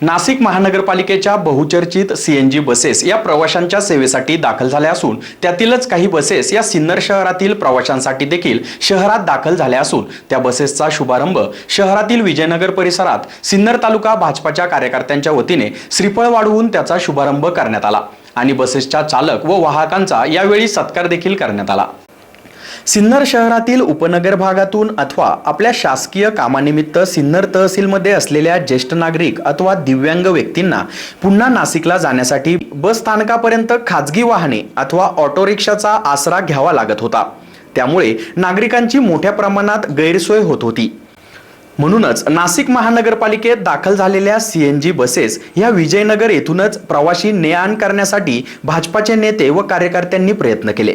नाशिक महानगरपालिकेच्या बहुचर्चित CNG buses या प्रवाशांच्या सेवेसाठी दाखल झाल्या असून त्यातीलच काही बसेस या सिन्नर शहरातील प्रवाशांसाठी देखील शहरात दाखल झाल्या असून त्या बसेसचा शुभारंभ शहरातील विजयनगर परिसरात सिन्नर तालुका भाजपाच्या कार्यकर्त्यांच्या वतीने श्रीफळ वाढवून त्याचा शुभारंभ करण्यात आला आणि बसेसच्या चालक व वाहकांचा यावेळी सत्कार देखील करण्यात आला. सिन्नर शहरातील उपनगर भागातून अथवा आपल्या शासकीय कामानिमित्त सिन्नर तहसीलमध्ये असलेल्या ज्येष्ठ नागरिक अथवा दिव्यांग व्यक्तींना पुन्हा नाशिकला जाण्यासाठी बस स्थानकापर्यंत खाजगी वाहने अथवा ऑटो रिक्षाचा आसरा घ्यावा लागत होता. त्यामुळे नागरिकांची मोठ्या प्रमाणात गैरसोय होत होती. म्हणूनच नाशिक महानगरपालिकेत दाखल झालेल्या सीएनजी बसेस ह्या विजयनगर येथूनच प्रवाशी ने आण करण्यासाठी भाजपाचे नेते व कार्यकर्त्यांनी प्रयत्न केले.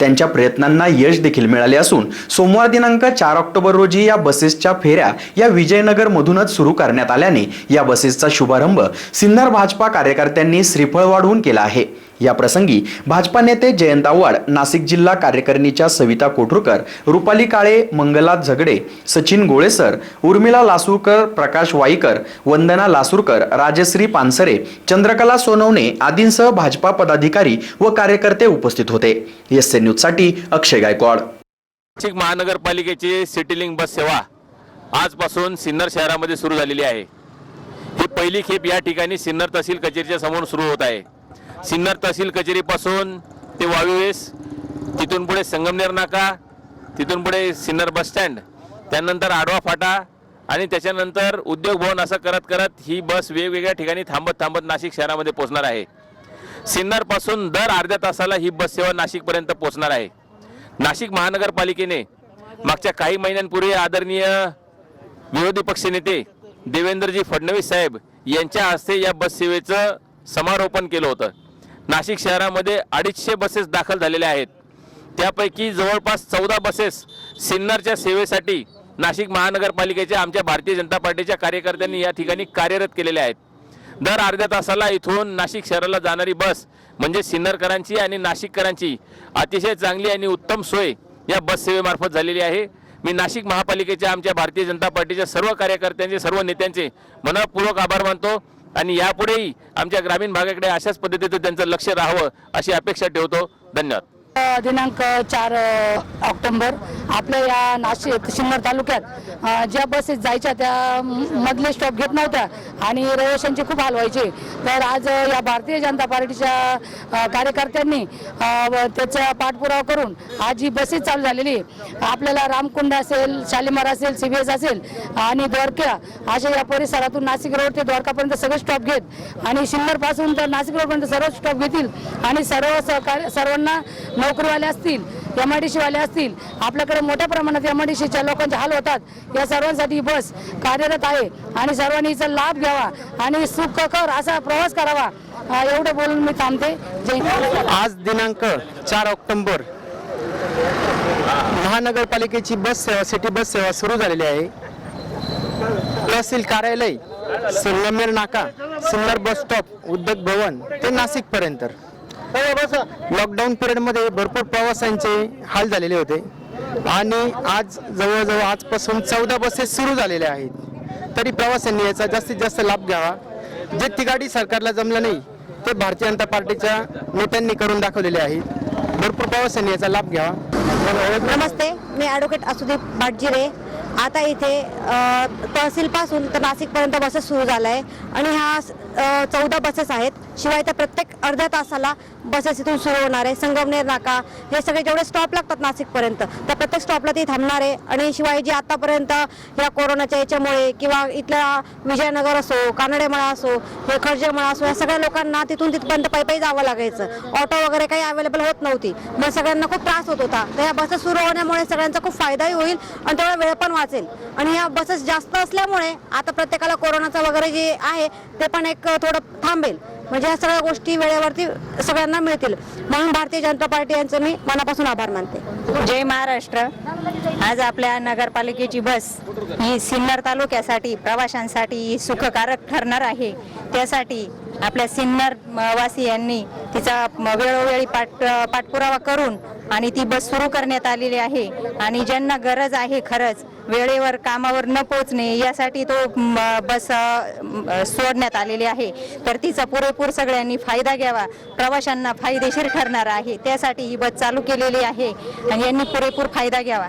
त्यांच्या प्रयत्नांना यश देखील मिळाले असून सोमवार दिनांक चार ऑक्टोबर रोजी या बसेसच्या फेऱ्या या विजयनगर मधूनच सुरू करण्यात आल्याने या बसेसचा शुभारंभ सिन्नर भाजपा कार्यकर्त्यांनी श्रीफळ वाढवून केला आहे. या प्रसंगी भाजपा नेते जयंत आव्हाड नाशिक जिल्हा कार्यकारिणीच्या सविता कोठुरकर रुपाली काळे मंगला झगडे सचिन गोळेसर उर्मिला लासूरकर प्रकाश वाईकर वंदना लासूरकर राजश्री पानसरे चंद्रकला सोनवणे आदींसह भाजपा पदाधिकारी व कार्यकर्ते उपस्थित होते. एस न्यूजसाठी अक्षय गायकवाड. नाशिक महानगरपालिकेची सिटीलिंग बस सेवा आजपासून सिन्नर शहरामध्ये सुरू झालेली आहे. ही पहिली खेप या ठिकाणी सिन्नर तहसील कचेरीच्या समोर सुरू होत आहे. सिन्नर तहसील कचेरीपासून ते वावीवेस तिथून पुढे संगमनेर नाका तिथून पुढे सिन्नर बस स्टँड त्यानंतर आडवा फाटा आणि त्याच्यानंतर उद्योग भवन असं करत करत ही बस वेगवेगळ्या ठिकाणी थांबत थांबत नाशिक शहरामध्ये पोहोचणार आहे. सिन्नरपासून दर अर्ध्या तासाला ही बस सेवा नाशिकपर्यंत पोहोचणार आहे. नाशिक महानगरपालिकेने मागच्या काही महिन्यांपूर्वी आदरणीय विरोधी पक्षनेते देवेंद्रजी फडणवीस साहेब यांच्या हस्ते या बस सेवेचं समारोपण केलं होतं. नाशिक शहरामध्ये अडीचशे बसेस दाखल झालेल्या आहेत. त्यापैकी जवळपास चौदा बसेस सिन्नरच्या सेवेसाठी नाशिक महानगरपालिकेच्या आमच्या भारतीय जनता पार्टीच्या कार्यकर्त्यांनी या ठिकाणी कार्यरत केलेल्या आहेत. दर अर्ध्या तासाला इथून नाशिक शहराला जाणारी बस म्हणजे सिन्नरकरांची आणि नाशिककरांची अतिशय चांगली आणि उत्तम सोय या बस सेवेमार्फत झालेली आहे. मी नाशिक महापालिकेच्या आमच्या भारतीय जनता पार्टीच्या सर्व कार्यकर्त्यांचे सर्व नेत्यांचे मनपूर्वक आभार मानतो. आणि यापुढेही आमच्या ग्रामीण भागाकडे अशाच पद्धतीचं त्यांचं लक्ष राहावं अशी अपेक्षा ठेवतो. धन्यवाद. दिनांक चार ऑक्टोबर. आपल्या या नाशिक सिन्नर तालुक्यात ज्या बसेस जायच्या त्या मधले स्टॉप घेत नव्हत्या आणि रहिवाशांचे खूप हाल व्हायचे तर आज या भारतीय जनता पार्टीच्या कार्यकर्त्यांनी त्याचा पाठपुरावा करून आज ही बसेस चालू झालेली आहे. आपल्याला रामकुंड असेल शालिमार असेल सी बी एस असेल आणि द्वारका अशा या परिसरातून नाशिक रोड ते द्वारकापर्यंत सगळे स्टॉप घेत आणि सिन्नरपासून तर नाशिक रोडपर्यंत सर्व स्टॉप घेतील आणि सर्व सहकार्य सर्वांना नोकरीवाले असतील एम आय डी सीवाले असतील आपल्याकडे मोठ्या प्रमाणात एम आय डी सीच्या लोकांचे हाल होतात. या सर्वांसाठी बस कार्यरत आहे आणि सर्वांनी हिचा लाभ घ्यावा आणि सुखकर असा प्रवास करावा. एवढं बोलून मी थांबते. जय आज दिनांक चार ऑक्टोबर महानगरपालिकेची बस सेवा सिटी बस सेवा सुरू झालेली आहे. तहसील कार्यालय संगमेर नाका सुंदर बस स्टॉप उद्योग भवन ते नाशिक पर्यंत हो, लॉकडाऊन पिरियडमध्ये भरपूर प्रवाशांचे हाल झालेले होते. आणि आज जवळजवळ आजपासून चौदा बसेस सुरू झालेल्या आहेत. तरी प्रवाशांनी याचा जास्तीत जास्त लाभ घ्यावा. जे तिगाडी सरकारला जमलं नाही ते भारतीय जनता पार्टीच्या नेत्यांनी करून दाखवलेले आहेत. भरपूर प्रवाशांनी याचा लाभ घ्यावा. नमस्ते मी ॲडव्होकेट असुदीप भाटजिरे आता इथे तहसीलपासून तर नाशिकपर्यंत बसेस सुरू झाला आहे आणि ह्या चौदा बसेस आहेत. शिवाय त्या प्रत्येक अर्ध्या तासाला बसेस इथून सुरू होणार आहे. संगमनेर नाका हे सगळे जेवढे स्टॉप लागतात नाशिकपर्यंत त्या प्रत्येक स्टॉपला ती थांबणार आहे. आणि शिवाय जी आतापर्यंत या कोरोनाच्या याच्यामुळे किंवा इथल्या विजयनगर असो कानडेमळा असो हे असो या सगळ्या लोकांना तिथून तिथपर्यंत पायी पायी जावं लागायचं. ऑटो वगैरे काही अवेलेबल होत नव्हती. मग सगळ्यांना खूप त्रास होत होता. तर या बसेस सुरू होण्यामुळे सगळ्यांचा खूप फायदाही होईल आणि तेवढा वेळ पण वाचेल. आणि या बसेस जास्त असल्यामुळे आता प्रत्येकाला कोरोनाचा वगैरे जे आहे ते पण एक थोडं थांबेल. म्हणजे या सगळ्या गोष्टी वेळेवरती सगळ्यांना मिळतील. म्हणून भारतीय जनता पार्टी यांचं मी मनापासून आभार मानते. जय महाराष्ट्र. आज आपल्या नगरपालिकेची बस ही सिन्नर तालुक्यासाठी प्रवाशांसाठी सुखकारक ठरणार आहे. त्यासाठी आपल्या सिन्नर म, वासियांनी तिचा वेळोवेळी पाठ पाठपुरावा करून आणि ती बस सुरू करण्यात आलेली आहे. आणि ज्यांना गरज आहे खरंच वेळेवर कामावर न पोचणे यासाठी तो बस सोडण्यात आलेली आहे. तर तिचा पुरेपूर सगळ्यांनी फायदा घ्यावा. प्रवाशांना फायदेशीर ठरणार आहे. त्यासाठी ही बस चालू केलेली आहे. आणि यांनी पुरेपूर फायदा घ्यावा.